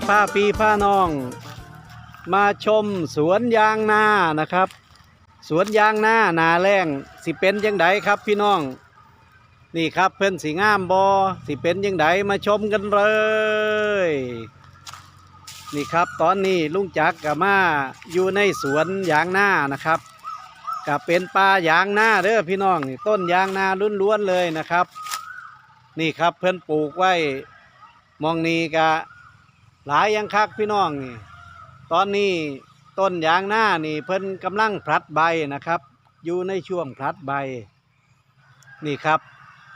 กผ้ายาวสิผ้าปีผ้าน้อง มาชมสวนยางนานะครับ สวนยางนานาแรงสิเป็นยังไงครับพี่น้อง นี่ครับเพิ่อนสีงามบอสิเป็นยังไงมาชมกันเลย นี่ครับตอนนี้ลุงจักรกับมาอยู่ในสวนยางนานะครับกับเป็นป่ายางนาเด้อพี่น้องนี่ต้นยางนาล้วนๆเลยนะครับ นี่ครับเพิ่อนปลูกไว้มองนี้กะ หลายอยังคักพี่น้องนี่ ตอนนี้ต้นยางนานี่ เพิ่นกำลังผลัดใบนะครับ อยู่ในช่วงผลัดใบ นี่ครับ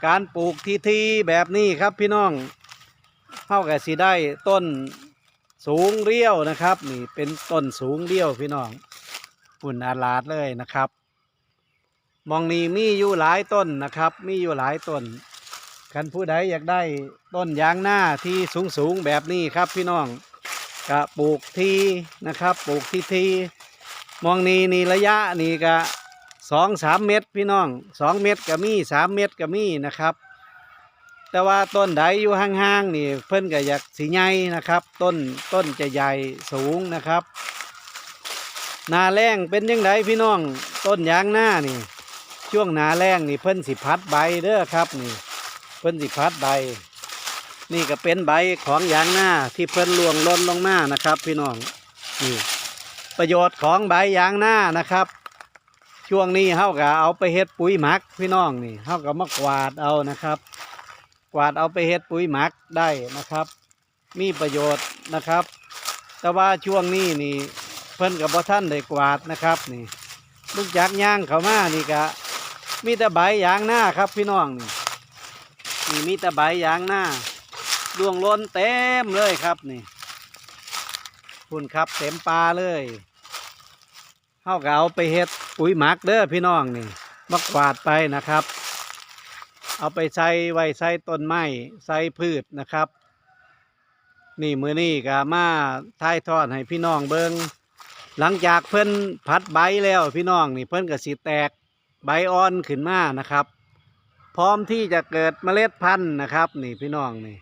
การปลูกทีทีแบบนี้ครับพี่น้องเท่ากับสิได้ต้นสูงเรี้ยวนะครับ นี่เป็นต้นสูงเรี้ยวพี่น้องปุ่นอาลาดเลยนะครับ มองนี้มีอยู่หลายต้นนะครับ มีอยู่หลายต้น คันผู้ใดอยากได้ต้นยางหน้าที่สูงสูงแบบนี้ครับพี่น้องก็ปลูกทีนะครับปลูกทีทีมองนี้นี่ระยะนี่ก็สองสามเมตรพี่น้องสองเมตรก็มีสามเมตรก็มีนะครับ แต่ว่าต้นใดอยู่ห่างๆนี่เพิ่นก็อยากสีใหญ่นะครับ ต้นต้นจะใหญ่สูงนะครับหนาแรงเป็นยังไงพี่น้อง ต้นยางหน้านี่ ช่วงหนาแรงนี่เพิ่นสิพัดใบเด้อครับนี่ พิ่นสิพัดใบ นี่ก็เป็นใบของยางหน้าที่เพิ่นลวงล่นลงมานะครับ พี่น้องนี่ประโยชน์ของใบยางหน้านะครับ ช่วงนี้เฮาก็เอาไปเฮ็ดปุ๋ยหมักพี่น้องนี่เฮาก็มากวาดเอานะครับ กวาดเอาไปเฮ็ดปุ๋ยหมักได้นะครับ มีประโยชน์นะครับ แต่ว่าช่วงนี้นี่เพิ่นกับบ่ท่านได้กวาดนะครับนี่ลูกจักย่างเขามานี่กะมีแต่ใบยางหน้าครับพี่น้องนี่ นี่มีแต่ใบยางหน้าดวงล้นเต็มเลยครับนี่คุณครับเต็มปลาเลยเฮาก็เอาไปเฮ็ดปุ๋ยหมักเด้อพี่น้องนี่มักวาดไปนะครับ เอาไปใส่ไว้ใส่ต้นไม้ใส่พืชนะครับ นี่มือนี่ก็มาท้ายทอดให้พี่น้องเบิงหลังจากเพิ่นพัดใบแล้วพี่น้องนี่เพิ่นก็สิแตกใบอ่อนขึ้นมานะครับ พร้อมที่จะเกิดเมล็ดพันธุ์นะครับ นี่พี่น้องนี่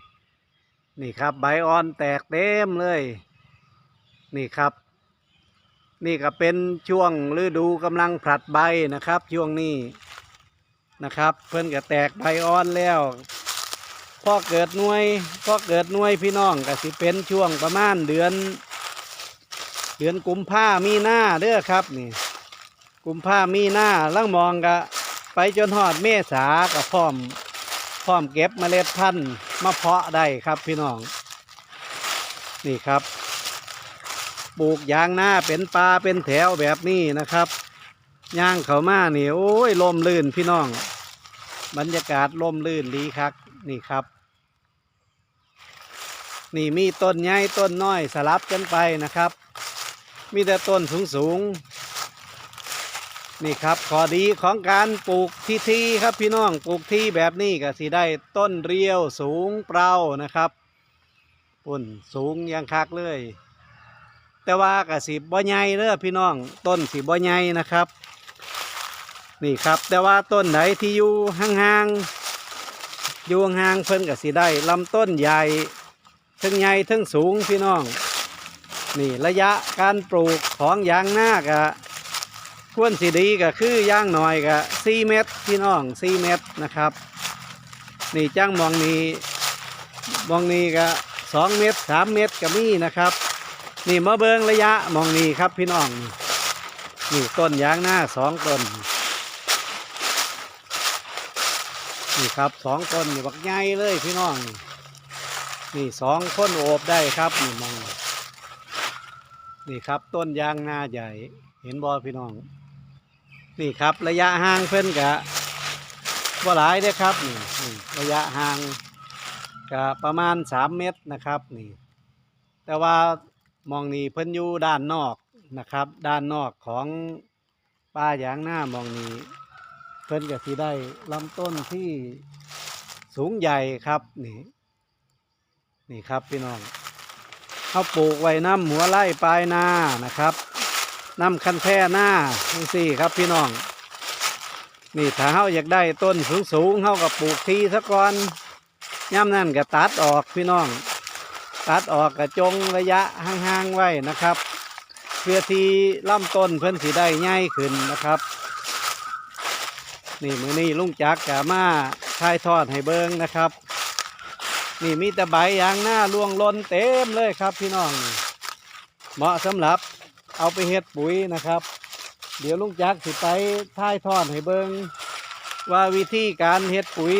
นี่ครับใบอ่อนแตกเต็มเลย นี่ครับ นี่ก็เป็นช่วงฤดูกำลังผลัดใบนะครับ ช่วงนี้นะครับ เพิ่นก็แตกใบอ่อนแล้วพอเกิดหน่วยพอเกิดหน่วยพี่น้องก็สิเป็นช่วงประมาณเดือน เดือนกุมภามีหน้าเด้อครับนี่ กุมภามีหน้าลังมองกะ ไปจนหอดเมษากับพร้อมพร้อมเก็บเมล็ดพันธุ์มาเพาะได้ครับพี่น้อง นี่ครับ ปลูกยางหน้าเป็นปลาเป็นแถวแบบนี้นะครับย่างเขามานี่โอ้ยลมลื่นพี่น้อง บรรยากาศลมลื่นดีครับนี่ครับ นี่มีต้นใหญ่ต้นน้อยสลับกันไปนะครับ มีแต่ต้นสูงสูง นี่ครับข้อดีของการปลูกที่ที่ครับพี่น้องปลูกที่แบบนี้ก็สิได้ต้นเรียวสูงเปล่านะครับปุ่นสูงยังคักเลย แต่ว่าก็สิบ่ใหญ่เด้อพี่น้องต้นสิบ่ใหญ่นะครับ นี่ครับแต่ว่าต้นไหนที่อยู่ห่างๆอยู่ห่างเพิ่นก็สิได้ลำต้นใหญ่ทั้งใหญ่ทั้งสูงพี่น้อง นี่ระยะการปลูกของยางหน้ากะ ควรสีดีก็คือย่างหน่อยก็สี่เมตรพี่น้องสี่เมตรนะครับ นี่จ้างมองนี้มองนี้ก็สองเมตรสามเมตรก็มีนะครับ นี่มาเบิงระยะมองนี้ครับพี่น้องนี่ต้นยางหน้าสองต้นนี่ครับสองต้นนี่บักใหญ่เลยพี่น้องนี่สองคนโอบได้ครับนี่มอง นี่ครับต้นยางนาใหญ่ เห็นบอพี่น้อง นี่ครับระยะห่างเพิ่นกะว่าหลายเด้ครับนี่นี่ระยะห่างกะประมาณสามเมตรนะครับนี่ แต่ว่ามองนี่เพิ่นอยู่ด้านนอกนะครับ ด้านนอกของป่ายางหน้ามองนี้ เพิ่นก็สิได้ลำต้นที่สูงใหญ่ครับนี่นี่ครับพี่น้อง เขาปลูกไว้น้ำหัวไร่ปลายนานะครับน้ำคันแท่หน้านี่สิครับพี่น้อง นี่ถ้าเขาอยากได้ต้นสูงสูงเขาก็ปลูกทีซะก่อนย่ำนั่นก็ตัดออกพี่น้อง ตัดออกกระจงระยะห่างๆไว้นะครับ เพื่อที่ลำต้นเพิ่นสิได้ง่ายขึ้นนะครับ นี่มือนี้ลุงจักกะมาถ่ายทอดให้เบิงนะครับ นี่มีแต่ใบยางหน้าล่วงล้นเต็มเลยครับพี่น้อง เหมาะสำหรับเอาไปเฮ็ดปุ๋ยนะครับ เดี๋ยวลุงจักสิไปถ่ายทอดให้เบิงว่าวิธีการเฮ็ดปุ๋ย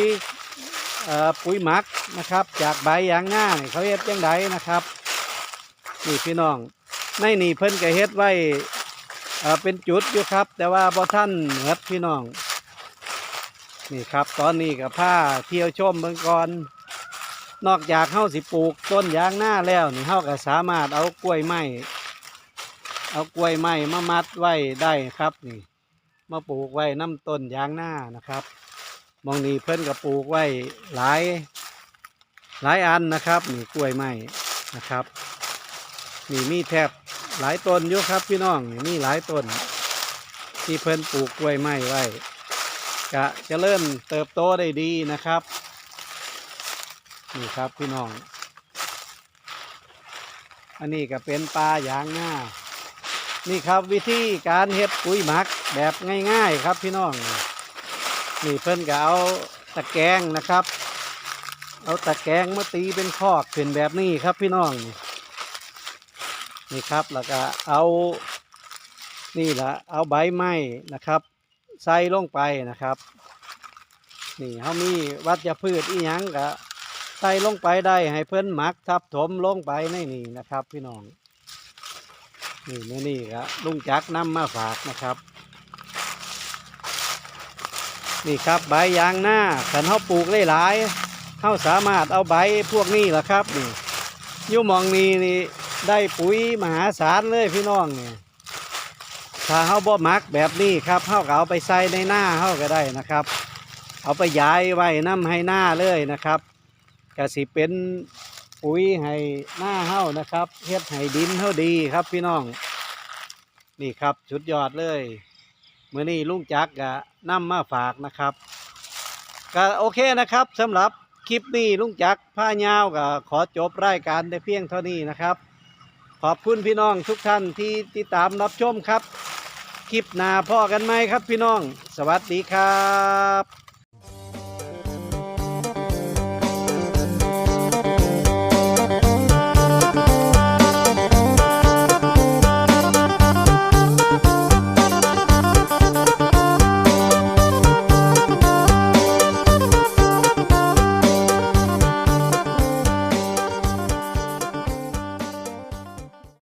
ปุ๋ยหมักนะครับ จากใบยางหน้าเขาเฮ็ดจังไดนะครับนี่พี่น้องในนี่เพิ่นก็เฮ็ดไว้เป็นจุดอยู่ครับ แต่ว่าบ่ท่านเหมือดพี่น้อง นี่ครับ ตอนนี้กับผ้าเที่ยวชมเมืองก่อน นอกจากเฮาสิปลูกต้นยางหน้าแล้วนี่เฮาก็สามารถเอากล้วยไม้เอากล้วยไม้มามัดไว้ได้ครับนี่ มาปลูกไว้น้ำต้นยางหน้านะครับมองนี้เพิ่นก็ปลูกไว้หลายหลายอันนะครับนี่กล้วยไม้นะครับนี่มีแทบหลายต้นอยู่ครับพี่น้องนี่มีหลายต้น ที่เพิ่นปลูกกล้วยไม้ไว้กะจะเริ่มเติบโตได้ดีนะครับ นี่ครับพี่น้อง อันนี้ก็เป็นปลายางหน้านี่ครับวิธีการเฮ็ดปุ๋ยหมักแบบง่าย ๆ ครับพี่น้อง นี่เพิ่นก็เอาตะแกรงนะครับ เอาตะแกรงมาตีเป็นคอกเป็นแบบนี้ครับพี่น้อง นี่ครับแล้วก็เอานี่แหละเอาใบไม้นะครับ ใส่ลงไปนะครับ นี่เขามีวัชพืชอีหยังก็ ส่ลงไปได้ให้เพิ่นหมักทับถมลงไปในนี่นะครับ พี่น้อง นี่มื้อนี่ครับลุงจักรนำมาฝากนะครับ นี่ครับใบยางหน้าขันเขาปลูกหลายเขาสามารถเอาใบพวกนี้แหละครับนี่ยุ่มองนี้นี่ได้ปุ๋ยมหาศาลเลยพี่น้องเนี่ยถ้าเขาบ่หมักแบบนี้ครับเขาก็เอาไปใส่ในหน้าเขาก็ได้นะครับ เอาไปย้ายไว้น้ำให้หน้าเลยนะครับ ก็สิเป็นปุ๋ยให้หน้าเฮานะครับเฮ็ดให้ดินเฮาดีครับพี่น้อง นี่ครับสุดยอดเลยเมื่อนี้ลุงจักก็นำมาฝากนะครับก็โอเคนะครับสำหรับคลิปนี้ลุงจักผ้ายาวก็ขอจบรายการแต่เพียงเท่านี้นะครับ ขอบคุณพี่น้องทุกท่านที่ติดตามรับชมครับ คลิปหน้าพ่อกันไหมครับพี่น้อง สวัสดีครับ